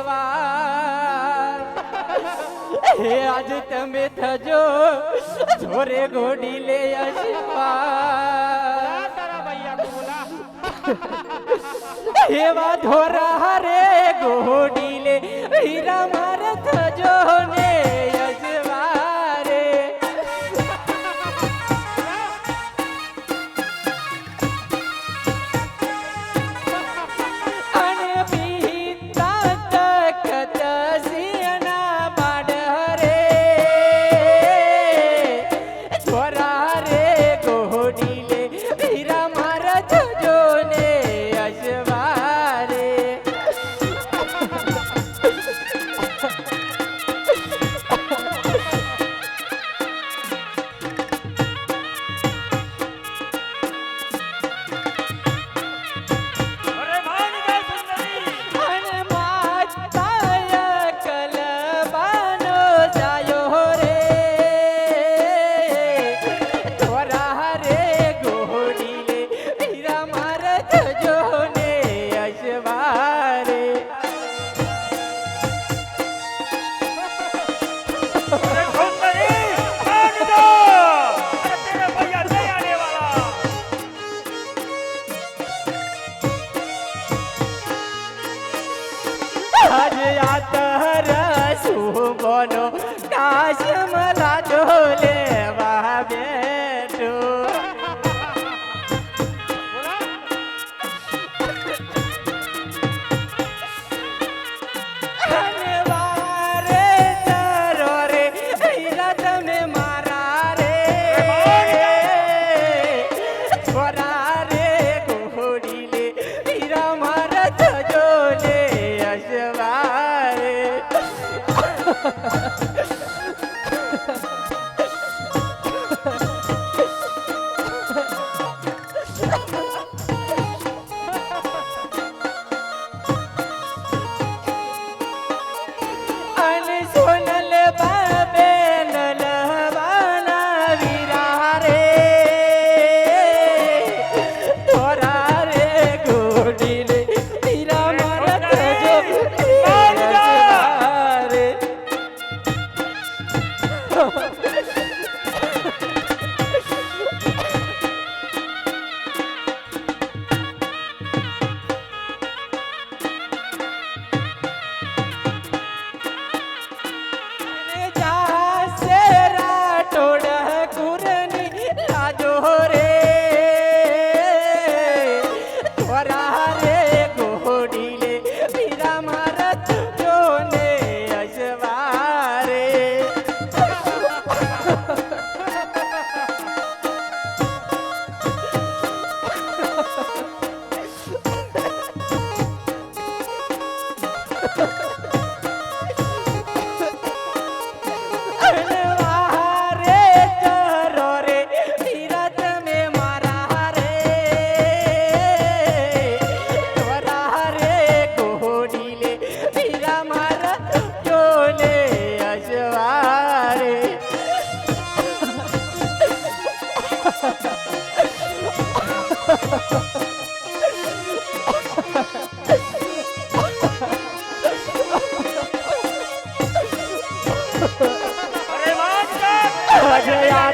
તલવાર. હે આજ તમે થજો જોરે ઘોડી લે અશવા એવા ધોરા હરે ઘોડી લે હીરા મારે થજો ને. હરિયા તર સુબનો કાશ્યમ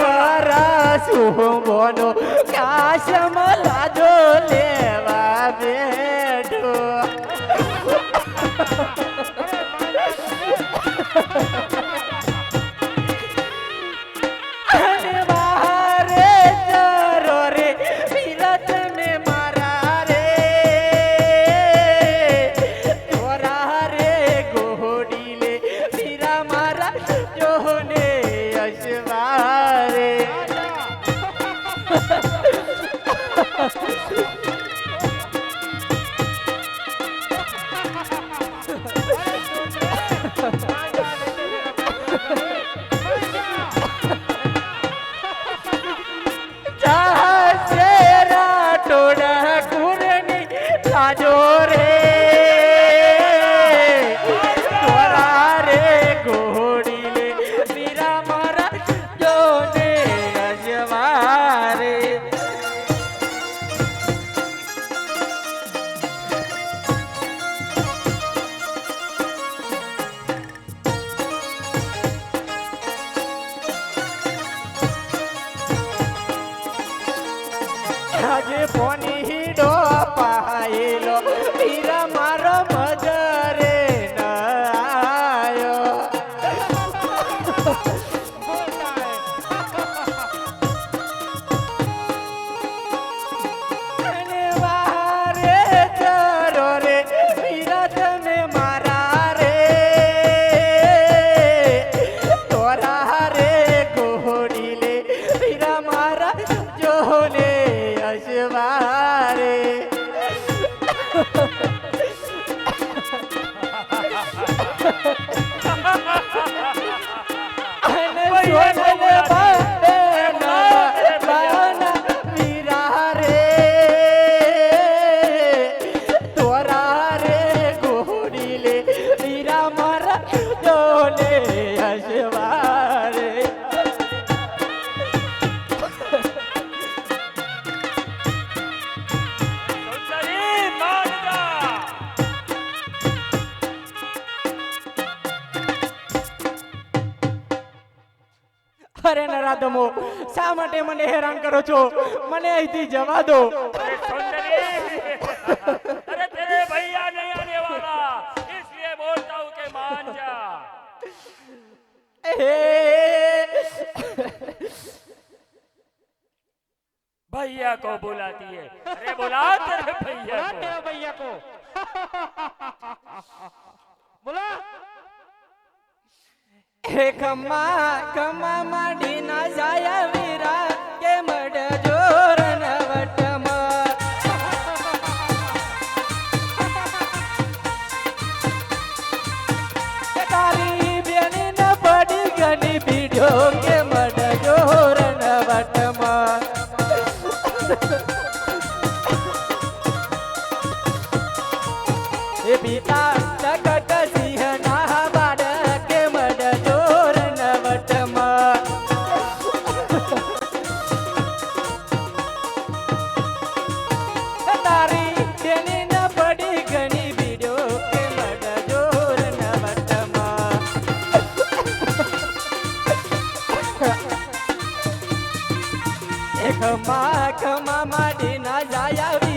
કરા. શું બોલો કાશમ લાજો લેવા. Oh, my God. અમારા ડોલે હસવારે અરે નરાધમો, શા માટે મને હેરાન કરો છો? મને અહીંથી જવા દો. भैया को बुलाती है। अरे बुला तेरे भैया तेरे भैया को। बोला। हे खम्मा कमा मडी ना जाया આંખમાં માડી ના જાય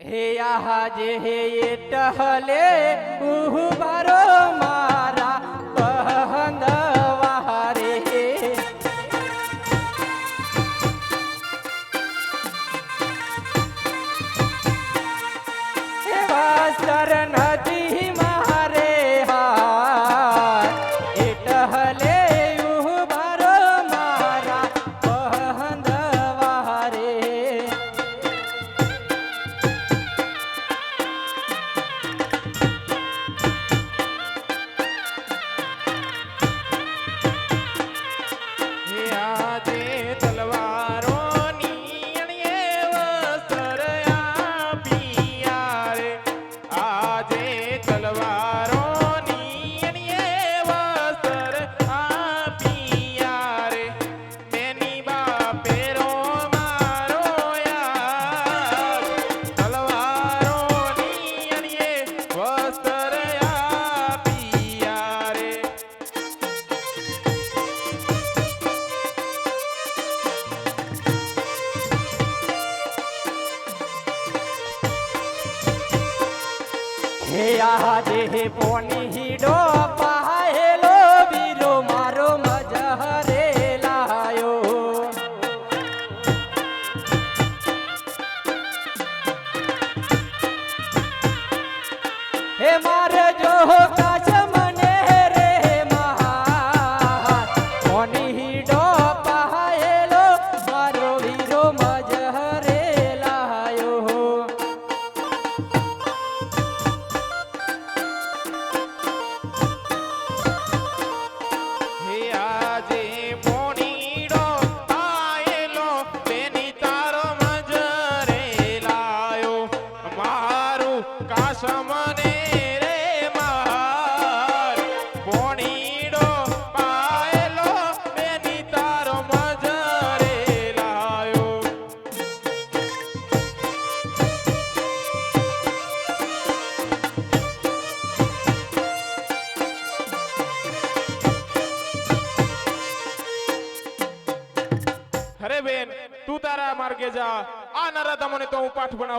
હે આહા જે હે ટહલે ઉહુ બારો લાજે પોની હીડો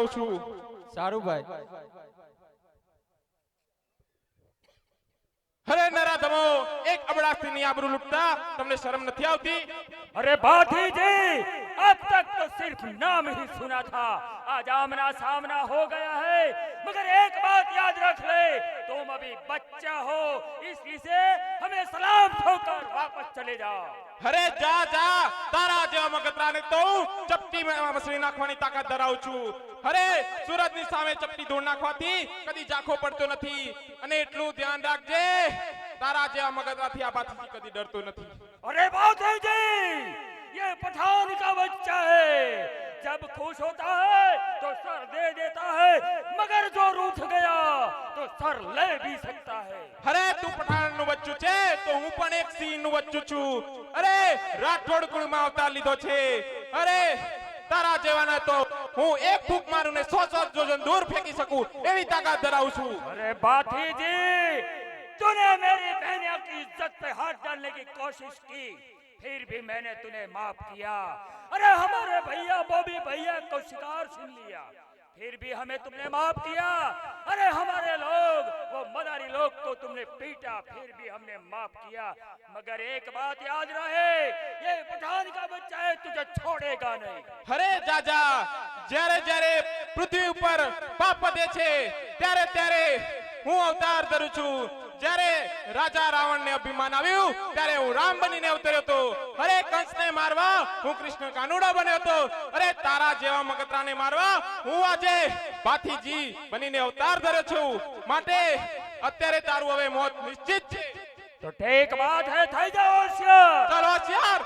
આવું છું. સારું ભાઈ. અરે નરાધમો એક અબડાસથી ની આબરૂ લૂટતા તમને શરમ નથી આવતી? અરે ભાઠીજી नाम ही सुना था आज आमना सामना हो गया है मगर एक बात याद रख ले तुम अभी बच्चा हो इसलिए हमें सलाम ठोकर वापस चले जाओ અરે જા જા તારા જેવા મગતરાને તો હું ચપટી મસળી નાખવાની તાકાત ધરાવું છું અરે સુરતની સામે ચપટી ધૂળ નાખવાથી કદી ઝાંખો પડતો નથી અને એટલું ધ્યાન રાખજે તારા જેવા મગતરાથી આ બાથી કદી ડરતો નથી अरे भाटी जी ये पठान का बच्चा है जब खुश होता है तो सर दे देता है मगर जो रूठ गया तो सर ले भी सकता है અરે તું પઠાણ નું બચ્ચું છે તો હું પણ એક સિંહ નું બચ્ચું છું અરે રાઠોડ કુળમાં અવતાર લીધો છે અરે તારા જેવાના તો હું એક ફૂંક મારું ને સો સો જોજન દૂર ફેંકી શકું એવી તાકાત ધરાવું છું अरे बाठी जी तूने मेरी बहनिया की इज्जत पे हाथ डालने की कोशिश की फिर भी मैंने तुम्हें माफ किया अरे हमारे भैया बॉबी भैया को शिकार सुन लिया फिर भी हमें तुमने माफ किया अरे हमारे लोग वो मदारी लोग को तुमने पीटा फिर भी हमने माफ किया मगर एक बात याद रहे ये पठान का बच्चा है तुझे छोड़ेगा नहीं અરે જાજા જ્યારે જ્યારે પૃથ્વી ઉપર પાપ વધે છે ત્યારે ત્યારે હું અવતાર ધરું છું જ્યારે રાજા રાવણને અભિમાન આવ્યું ત્યારે હું રામ બનીને અવતર્યો હતો. અરે કંસને મારવા હું કૃષ્ણ કાનુડા બન્યો હતો. અરે તારા જેવા મગતરાને મારવા હું આજે ભાથીજી બનીને અવતાર ધર્યો છું. માટે અત્યારે તારું હવે મોત નિશ્ચિત છે. તો ઠીક વાત હે થઈ જાઓ હોશિયાર. ચાલો હોશિયાર.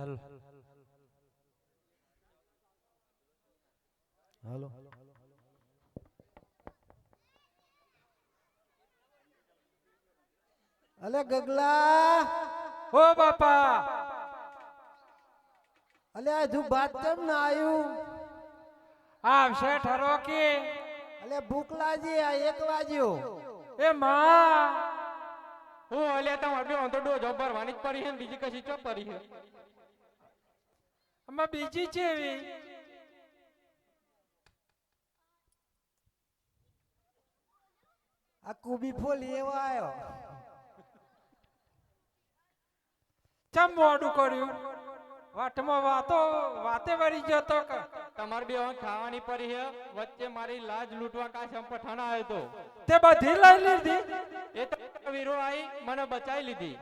હાલો. અલે ગગલા. ઓ બાપા. અલે આ હજુ બાત કેમ ના આવ્યું આમ શેઠ હરો કે. અલે ભૂખ લાગી આ એક વાજ્યો એ માં. હું અલે તમારે બે તો ડો ભરવાની જ પડી છે ને બીજી કશી ચો પડી છે? આમાં બીજી ચેવી આ કુબી ફોલ એવો આવ્યો ચમ મોડું કર્યું વાટમાં વાતો વાતે વળી જતો તો કે તમારે બે ખાવાની પડી હે વચ્ચે મારી લાજ લૂંટવા કા સંપઠાણા આવ્યો તો. તે બધી લઈ લીધી. એ તો વીરો આઈ મને બચાવી લીધી.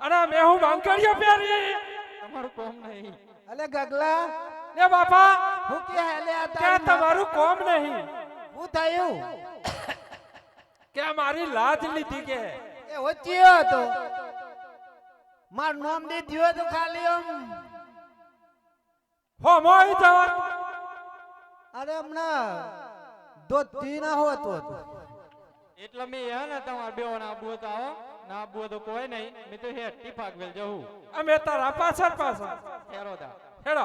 અને મેં હું બંકડીઓ પહેરી. તમારું કોમ નહીં. અલે ગગલા. એ બાપા હું કે હેલે આ કે તમારું કોમ નહીં? હું થયું? કે મારી લાજ લીધી કે? એ વચ્ચે હતો માર નામ દે દિયો તો ખાલી આમ. હો મોઈ જવા. અરે હમણાં દો તીના હોતો હતો. એટલે મેં એ ને તમારે બે ના આબુ તો આવો ના આબુ તો કોઈ નહીં મેં તો હેઠ ટીફાક વેલ જવું અમે તારા પાછળ પાછળ. હેરો દા. હેરો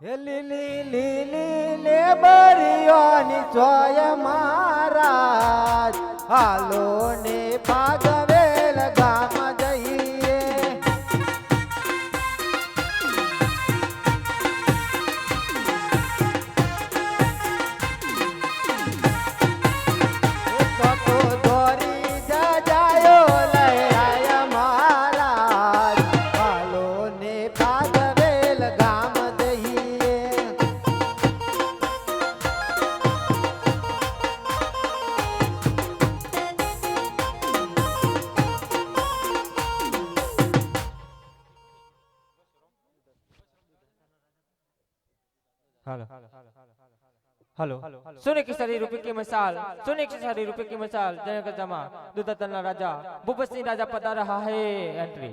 હે લીલી લીલી ને બરિયાની જોય મહારાજ હાલો ને ભાગવેલ हेलो सोने की सारी रुपए की मिसाल सोने की सारी रुपए की मिसाल जय जमा दुदतन राजा भूप सिंह राजा पता रहा है एंट्री